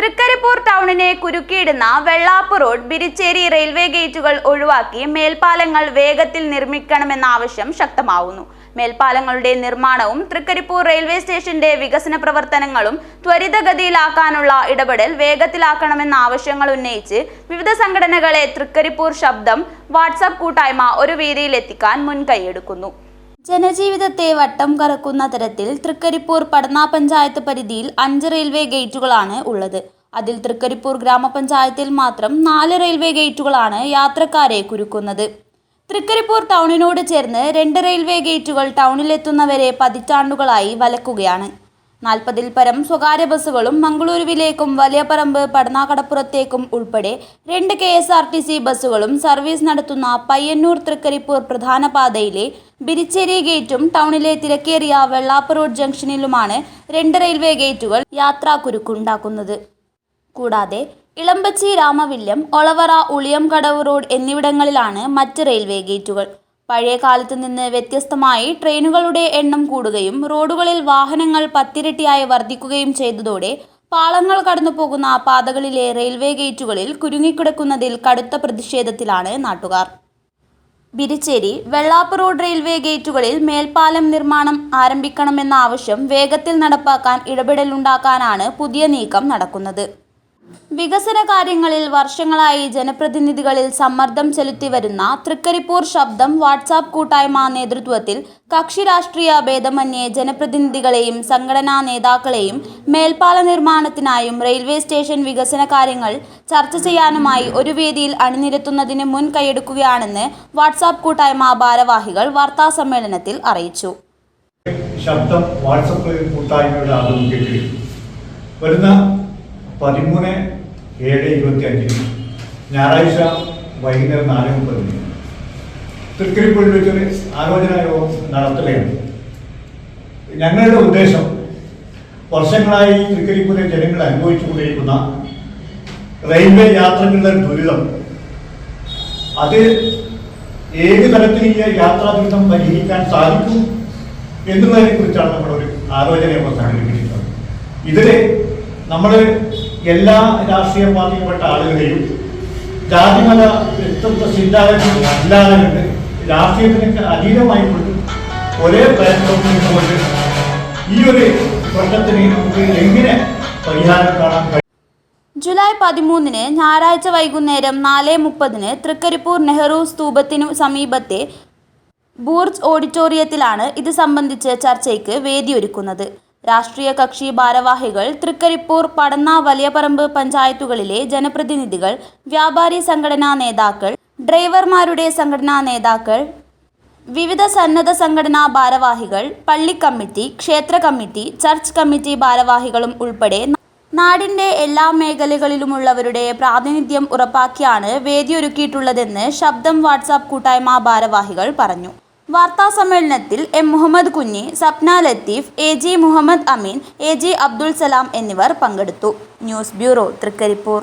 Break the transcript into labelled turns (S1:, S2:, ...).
S1: തൃക്കരിപ്പൂർ ടൗണിനെ കുരുക്കിയിടുന്ന Vellap road Biricheri railway ഗേറ്റുകൾ ഒഴിവാക്കി മേൽപ്പാലങ്ങൾ വേഗത്തിൽ നിർമ്മിക്കണമെന്ന ആവശ്യം ശക്തമാവുന്നു. മേൽപ്പാലങ്ങളുടെ നിർമ്മാണവും തൃക്കരിപ്പൂർ റെയിൽവേ സ്റ്റേഷന്റെ വികസന പ്രവർത്തനങ്ങളും ത്വരിതഗതിയിലാക്കാനുള്ള ഇടപെടൽ വേഗത്തിലാക്കണമെന്ന ആവശ്യങ്ങൾ ഉന്നയിച്ച് വിവിധ സംഘടനകളെ തൃക്കരിപ്പൂർ ശബ്ദം വാട്സാപ്പ് കൂട്ടായ്മ ഒരു വേദിയിലെത്തിക്കാൻ മുൻകൈയെടുക്കുന്നു. ജനജീവിതത്തെ വട്ടം കറക്കുന്ന തരത്തിൽ തൃക്കരിപ്പൂർ പടന്ന പഞ്ചായത്ത് പരിധിയിൽ അഞ്ച് റെയിൽവേ ഗേറ്റുകളാണ് ഉള്ളത്. അതിൽ തൃക്കരിപ്പൂർ ഗ്രാമപഞ്ചായത്തിൽ മാത്രം നാല് റെയിൽവേ ഗേറ്റുകളാണ് യാത്രക്കാരെ കുരുക്കുന്നത്. തൃക്കരിപ്പൂർ ടൗണിനോട് ചേർന്ന് രണ്ട് റെയിൽവേ ഗേറ്റുകൾ ടൗണിലെത്തുന്നവരെ പതിറ്റാണ്ടുകളായി വലക്കുകയാണ്. നാൽപ്പതിൽ പരം സ്വകാര്യ ബസ്സുകളും മംഗളൂരുവിലേക്കും വലിയപറമ്പ് പടനാകടപ്പുറത്തേക്കും ഉൾപ്പെടെ രണ്ട് K S R T C ബസ്സുകളും സർവീസ് നടത്തുന്ന പയ്യന്നൂർ തൃക്കരിപ്പൂർ പ്രധാന പാതയിലെ ബിരിച്ചേരി ഗേറ്റും ടൗണിലെ തിരക്കേറിയ വെള്ളാപ്പ് റോഡ് ജംഗ്ഷനിലുമാണ് രണ്ട് റെയിൽവേ ഗേറ്റുകൾ യാത്രാക്കുരുക്കുണ്ടാക്കുന്നത് കൂടാതെ ഇളമ്പച്ചി രാമവില്യം ഒളവറ ഉളിയംകടവ് റോഡ് എന്നിവിടങ്ങളിലാണ് മറ്റ് റെയിൽവേ ഗേറ്റുകൾ. പഴയ കാലത്ത് നിന്ന് വ്യത്യസ്തമായി ട്രെയിനുകളുടെ എണ്ണം കൂടുകയും റോഡുകളിൽ വാഹനങ്ങൾ പത്തിരട്ടിയായി വർദ്ധിക്കുകയും ചെയ്തതോടെ പാളങ്ങൾ കടന്നു പോകുന്ന പാതകളിലെ റെയിൽവേ ഗേറ്റുകളിൽ കുരുങ്ങിക്കിടക്കുന്നതിൽ കടുത്ത പ്രതിഷേധത്തിലാണ് നാട്ടുകാർ. ബിരിച്ചേരി വെള്ളാപ്പ് റോഡ് റെയിൽവേ ഗേറ്റുകളിൽ മേൽപ്പാലം നിർമ്മാണം ആരംഭിക്കണമെന്ന ആവശ്യം വേഗത്തിൽ നടപ്പാക്കാൻ ഇടപെടലുണ്ടാക്കാനാണ് പുതിയ നീക്കം നടക്കുന്നത്. വികസന കാര്യങ്ങളിൽ വർഷങ്ങളായി ജനപ്രതിനിധികളിൽ സമ്മർദ്ദം ചെലുത്തി വരുന്ന തൃക്കരിപ്പൂർ ശബ്ദം വാട്സാപ്പ് കൂട്ടായ്മ നേതൃത്വത്തിൽ കക്ഷി രാഷ്ട്രീയ ഭേദമന്യേ ജനപ്രതിനിധികളെയും സംഘടനാ നേതാക്കളെയും മേൽപ്പാല നിർമ്മാണത്തിനായും റെയിൽവേ സ്റ്റേഷൻ വികസന കാര്യങ്ങൾ ചർച്ച ചെയ്യാനുമായി ഒരു വേദിയിൽ അണിനിരത്തുന്നതിന് മുൻ കൈയെടുക്കുകയാണെന്ന് വാട്സാപ്പ് കൂട്ടായ്മ ഭാരവാഹികൾ വാർത്താസമ്മേളനത്തിൽ അറിയിച്ചു.
S2: ശബ്ദം വാട്സപ്പ് കൂട്ടായ്മയുടെ ആഭിമുഖ്യത്തിൽ വരുന്ന പതിമൂന്ന് ഏഴ് ഇരുപത്തി അഞ്ചിന് ഞായറാഴ്ച വൈകുന്നേരം നാല് മുപ്പതിന് തൃക്കരിപ്പൂരിൽ വെച്ചൊരു ആലോചന യോഗം നടത്തുകയാണ്. ഞങ്ങളുടെ ഉദ്ദേശം വർഷങ്ങളായി തൃക്കരിപ്പുഴ ജനങ്ങൾ അനുഭവിച്ചുകൊണ്ടിരിക്കുന്ന റെയിൽവേ യാത്രകളുടെ ദുരിതം. അത് ഏത് തരത്തിൽ ഈ യാത്രാ ദുരിതം പരിഹരിക്കാൻ സാധിക്കും എന്നുള്ളതിനെ കുറിച്ചാണ് നമ്മളൊരു ആലോചന സംഘടിപ്പിച്ചിട്ടുള്ളത്. ഇതിൽ നമ്മൾ എല്ലാ രാഷ്ട്രീയ പാർട്ടിയിൽപ്പെട്ട ആളുകളെയും ജാതിമത വ്യക്തിത്വ ചിന്താഗതി അല്ലാതെ കണ്ട് രാഷ്ട്രീയത്തിനൊക്കെ അതീതമായി കൊണ്ട് ഒരേ പ്രയത്നം കൊണ്ട് ഈ ഒരു പ്രശ്നത്തിന് എങ്ങനെ പരിഹാരം കാണാൻ കഴിയും?
S1: ജൂലൈ പതിമൂന്നിന് ഞായറാഴ്ച വൈകുന്നേരം നാല് മുപ്പതിന് തൃക്കരിപ്പൂർ നെഹ്റു സ്തൂപത്തിനു സമീപത്തെ ബൂർജ് ഓഡിറ്റോറിയത്തിലാണ് ഇത് സംബന്ധിച്ച് ചർച്ചയ്ക്ക് വേദിയൊരുക്കുന്നത്. രാഷ്ട്രീയ കക്ഷി ഭാരവാഹികൾ തൃക്കരിപ്പൂർ പടന്ന വലിയപറമ്പ് പഞ്ചായത്തുകളിലെ ജനപ്രതിനിധികൾ വ്യാപാരി സംഘടനാ നേതാക്കൾ ഡ്രൈവർമാരുടെ സംഘടനാ നേതാക്കൾ വിവിധ സന്നദ്ധ സംഘടനാ ഭാരവാഹികൾ പള്ളി കമ്മിറ്റി ക്ഷേത്ര കമ്മിറ്റി ചർച്ച് കമ്മിറ്റി ഭാരവാഹികളും ഉൾപ്പെടെ നാടിന്റെ എല്ലാ മേഖലകളിലുമുള്ളവരുടെ പ്രാതിനിധ്യം ഉറപ്പാക്കിയാണ് വേദിയൊരുക്കിയിട്ടുള്ളതെന്ന് ശബ്ദം വാട്സാപ്പ് കൂട്ടായ്മ ഭാരവാഹികൾ പറഞ്ഞു. വാർത്താ സമ്മേളനത്തിൽ M Muhammad Kunhi Sapna Latheef A G Muhammad Ameen A G Abdul Salam എന്നിവർ പങ്കെടുത്തു. News bureau Trikaripur.